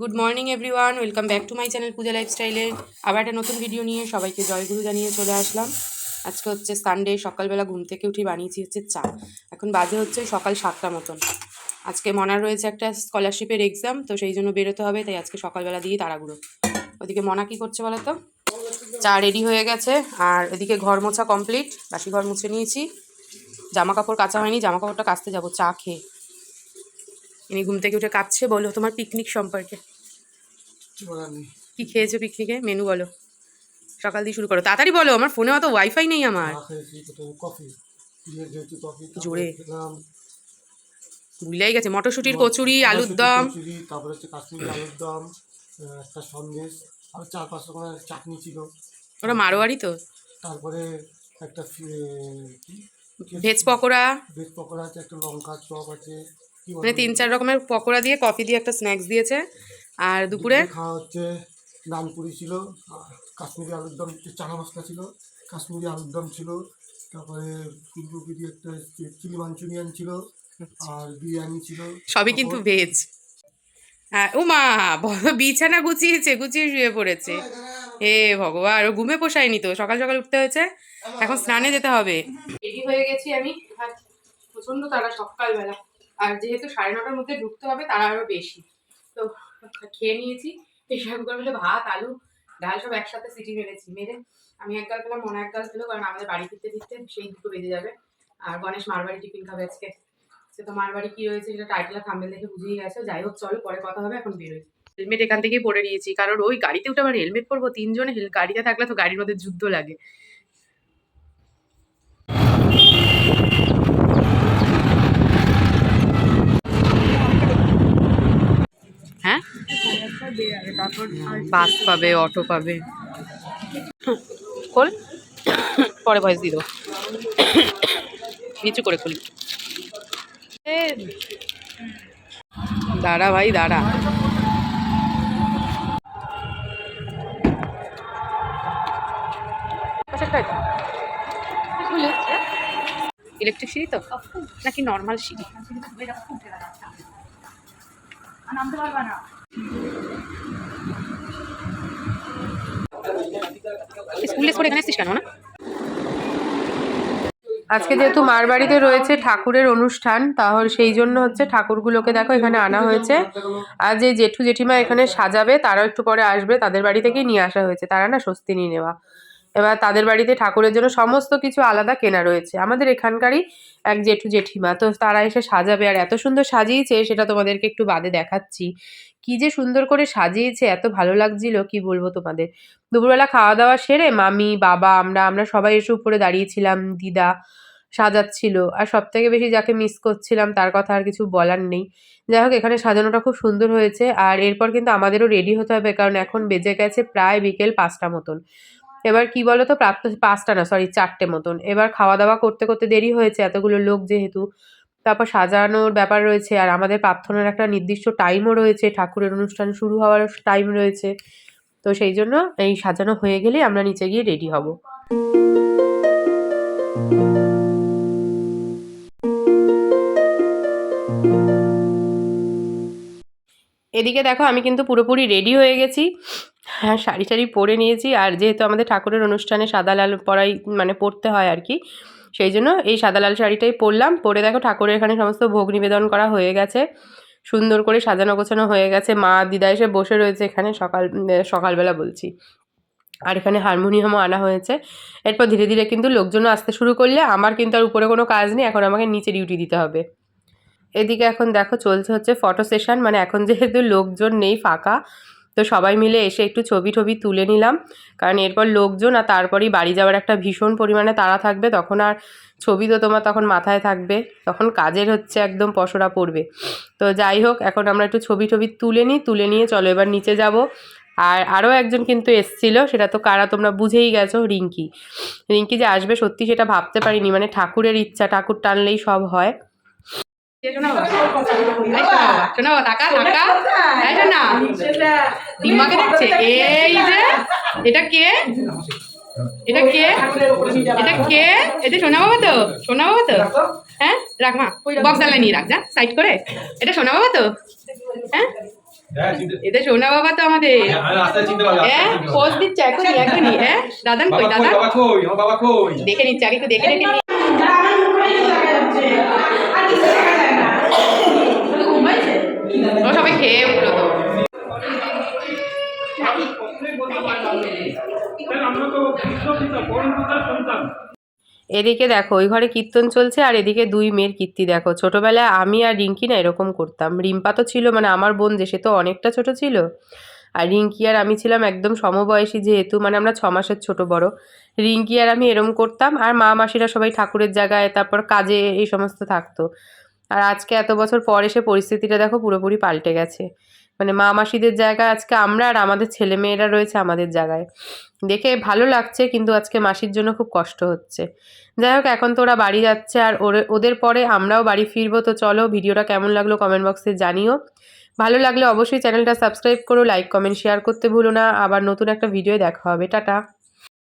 Good morning everyone welcome back to my channel Puja লাইফস্টাইলে আবার একটা নতুন ভিডিও নিয়ে সবাইকে জয়গুরু জানিয়ে চলে আসলাম। আজকে হচ্ছে সানডে সকালবেলা ঘুম থেকে উঠে বানিয়েছি হচ্ছে চা। এখন বাজে হচ্ছে সকাল সাতটা মতন। আজকে মনার রয়েছে একটা স্কলারশিপের এক্সাম তো সেই জন্য বেরোতে হবে, তাই আজকে সকালবেলা দিয়ে তাড়াগুড়ো ওদিকে মনা কি করছে বলো তো? চা রেডি হয়ে গেছে, আর এদিকে ঘর মোছা কমপ্লিট বাসি ঘর মুছে নিয়েছি। জামা কাপড় কাচা হয়নি জামা কাপড়টা কাচতে যাব, চা খেয়ে। ইনি ঘুম থেকে উঠে কাঁপছে বলো তোমার পিকনিক সম্পর্কে। কি খেয়েছো পিকনিকে মেনু বলো। সকাল দিয়ে শুরু করো। তাড়াতাড়ি বলো আমার ফোনে অত ওয়াইফাই নেই আমার। জোরে। ভুলেই গেছে মটরশুঁটির কচুরি আলুর দম। তারপরে হচ্ছে কাশ্মীরি আলুর দম একটা সন্দেশ আর চার পাঁচ রকমের চাটনি ছিল। ওরা মারোয়ারি তো? তারপরে একটা ভেজ পকোড়া। ভেজ পকোড়া আছে একটা লঙ্কা চপ আছে? মানে তিন চার রকমের পকোড়া দিয়ে কফি দিয়ে একটা স্ন্যাক্স দিয়েছে। আর দুপুরে খাওয়া হচ্ছে নানপুরি ছিল কাশ্মীরি আলুর দম চানা মশলা ছিল কাশ্মীরি আলুর দম ছিল তারপরে ফুলকপি দিয়ে একটা চিলি মাঞ্চুরিয়ান ছিল আর বিরিয়ানি ছিল সবই কিন্তু ভেজ হ্যাঁ ও মা বড় বিছানা গুছিয়েছে গুছিয়ে শুয়ে পড়েছে। হে ভগবান ও ঘুমে পোষায়নি তো সকাল সকাল উঠতে হয়েছে এখন স্নানে যেতে হবে। রেডি হয়ে গেছি আমি। আর প্রচণ্ড তারা সকালবেলা। আর যেহেতু সাড়ে নটার মধ্যে ঢুকতে হবে, তারা আরও বেশি। তো খেয়ে নিয়েছি প্রেশার কুকার মধ্যে ভাত, আলু, ডাল সব একসাথে সিটি মেরেছি। মেরে আমি এক গাল খেলাম, মনে এক গাল খেলো, কারণ আমাদের বাড়ি ফিরতে ফিরতে সেই দুটো বেজে যাবে। আর গণেশ মারবাড়ি টিফিন খাবে আজকে। সে তো মারবাড়ি কি রয়েছে সেটা টাইটেল থাম্বেল দেখে বুঝেই গেছে। যাই হোক, চলো, পরে কথা হবে, এখন বেরোই। হেলমেট এখান থেকেই পরে নিয়েছি, কারণ ওই গাড়িতে উঠে আবার হেলমেট পরবো, তিনজনে গাড়িতে থাকলে তো গাড়ির মধ্যে যুদ্ধ লাগে হ্যাঁ বাস পাবে, অটো পাবে। খোল। পরে ভয়েস দিয়ে দেবো। নিচু করে খুলি। দাঁড়া ভাই, দাঁড়া। ইলেকট্রিক সিঁড়ি তো? নাকি নর্মাল সিঁড়ি? স্কুল ড্রেস পরে এখানে এসছিস কেন, না? আজকে যেহেতু মার বাড়িতে রয়েছে ঠাকুরের অনুষ্ঠান, তাহলে সেই জন্য হচ্ছে ঠাকুরগুলোকে দেখো এখানে আনা হয়েছে। আর যে জেঠু জেঠিমা এখানে সাজাবে, তারাও একটু পরে আসবে, তাদের বাড়ি থেকেই নিয়ে আসা হয়েছে। তারা না স্বস্তি নিয়ে নেওয়া। এবার তাদের বাড়িতে ঠাকুরের জন্য সমস্ত কিছু আলাদা কেনা রয়েছে। আমাদের এখানকারই এক জেঠু জেঠিমা, তো তারা এসে সাজাবে। আর এত সুন্দর সাজিয়েছে, সেটা তোমাদেরকে একটু বাদে দেখাচ্ছি। কি যে সুন্দর করে সাজিয়েছে, এত ভালো লাগছিল, কি বলব তোমাদের? দুপুরবেলা খাওয়া দাওয়া সেরে মামি, বাবা, আমরা আমরা সবাই এসে উপরে দাঁড়িয়েছিলাম, দিদা সাজাচ্ছিল। আর সব থেকে বেশি যাকে মিস করছিলাম, তার কথা আর কিছু বলার নেই। যাই হোক, এখানে সাজানোটা খুব সুন্দর হয়েছে। আর এরপর কিন্তু আমাদেরও রেডি হতে হবে, কারণ এখন বেজে গেছে প্রায় বিকেল পাঁচটা মতন। এবার কি বলো তো প্রাপ্ত পাঁচটা না সরি চারটে মতন। এবার খাওয়া দাওয়া করতে করতে দেরি হয়েছে, এতগুলো লোক যেহেতু। তারপর সাজানোর ব্যাপার রয়েছে, আর আমাদের প্রার্থনার একটা নির্দিষ্ট টাইমও রয়েছে, ঠাকুরের অনুষ্ঠান শুরু হওয়ার টাইম রয়েছে। তো সেই জন্য এই সাজানো হয়ে গেলেই আমরা নিচে গিয়ে রেডি হব। এদিকে দেখো, আমি কিন্তু পুরোপুরি রেডি হয়ে গেছি। হ্যাঁ শাড়ি টাড়ি পরে নিয়েছি। আর যেহেতু আমাদের ঠাকুরের অনুষ্ঠানে সাদা লাল পরাই মানে পরতে হয় আর কি, সেই জন্য এই সাদা লাল শাড়িটাই পরলাম। পরে দেখো ঠাকুরের এখানে সমস্ত ভোগ নিবেদন করা হয়ে গেছে। সুন্দর করে সাজানো গোছানো হয়ে গেছে। মা, দিদা এসে বসে রয়েছে এখানে সকাল সকালবেলা বলছি। আর এখানে হারমোনিয়ামও আনা হয়েছে। এরপর ধীরে ধীরে কিন্তু লোকজনও আসতে শুরু করলে আমার কিন্তু আর উপরে কোনো কাজ নেই, এখন আমাকে নিচে ডিউটি দিতে হবে। এদিকে এখন দেখো চলছে হচ্ছে ফটো সেশন মানে এখন যেহেতু লোকজন নেই ফাঁকা তো সবাই মিলে এসে একটু ছবি টবি তুলে নিলাম। কারণ এরপর লোকজন আর তারপরেই বাড়ি যাওয়ার একটা ভীষণ পরিমাণে তারা থাকবে। তখন আর ছবি তো তোমার তখন মাথায় থাকবে। তখন কাজের হচ্ছে একদম পসরা পড়বে। তো যাই হোক, এখন আমরা একটু ছবি টবি তুলে নিই, তুলে নিয়ে চলো এবার নিচে যাব। আর আরও একজন কিন্তু এসছিল, সেটা তো কারা তোমরা বুঝেই গেছো, রিঙ্কি। রিঙ্কি যে আসবে সত্যি সেটা ভাবতে পারিনি মানে ঠাকুরের ইচ্ছা, ঠাকুর টানলেই সব হয়। শোনা টাকা টাকা। এই শোনা ডিম্বাকে দেখছে। এই যে এটা কে? এটা কে? এটা কে? এটা সোনা বাবা তো সোনা বাবা তো হ্যাঁ রাখ মা। বক্স ডালায় নিয়ে রাখ যা সাইড করে। এটা সোনা বাবা তো? হ্যাঁ? হ্যাঁ এটা সোনা বাবা তো আমাদের। হ্যাঁ, হ্যাঁ পোজ দিচ্ছে এখনই এখনই হ্যাঁ দাদান কই দাদা বাবা কই আমার বাবা কই? দেখে নিচ্ছে আগে একটু দেখে নি। ও সবাই খেয়ে উঠল তো। এদিকে দেখো, ওই ঘরে কীর্তন চলছে আর এদিকে দুই মেয়ের কীর্তি দেখো। ছোটবেলায় আমি আর রিঙ্কি না এরকম করতাম। রিম্পা তো ছিল মানে আমার বোন যে, সে তো অনেকটা ছোট ছিল। আর রিঙ্কি আর আমি ছিলাম একদম সমবয়সী যেহেতু মানে আমরা ছ মাসের ছোট বড়। রিঙ্কি আর আমি এরম করতাম, আর মা মাসিরা সবাই ঠাকুরের জায়গায়, তারপর কাজে এই সমস্ত থাকতো। আর আজকে এত বছর পর এসে পরিস্থিতিটা দেখো পুরোপুরি পাল্টে গেছে। মানে মা মাসিদের জায়গায় আজকে আমরা আর আমাদের ছেলে মেয়েরা রয়েছে আমাদের জায়গায়। দেখে ভালো লাগছে কিন্তু আজকে মাসির জন্য খুব কষ্ট হচ্ছে। যাই হোক, এখন তো ওরা বাড়ি যাচ্ছে আর ওদের পরে আমরাও বাড়ি ফিরবো। তো চলো, ভিডিওটা কেমন লাগল কমেন্ট বক্সে জানিও। ভালো লাগলে অবশ্যই চ্যানেলটা সাবস্ক্রাইব করো, লাইক, কমেন্ট, শেয়ার করতে ভুলো না। আবার নতুন একটা ভিডিও দেখা হবে। টাটা।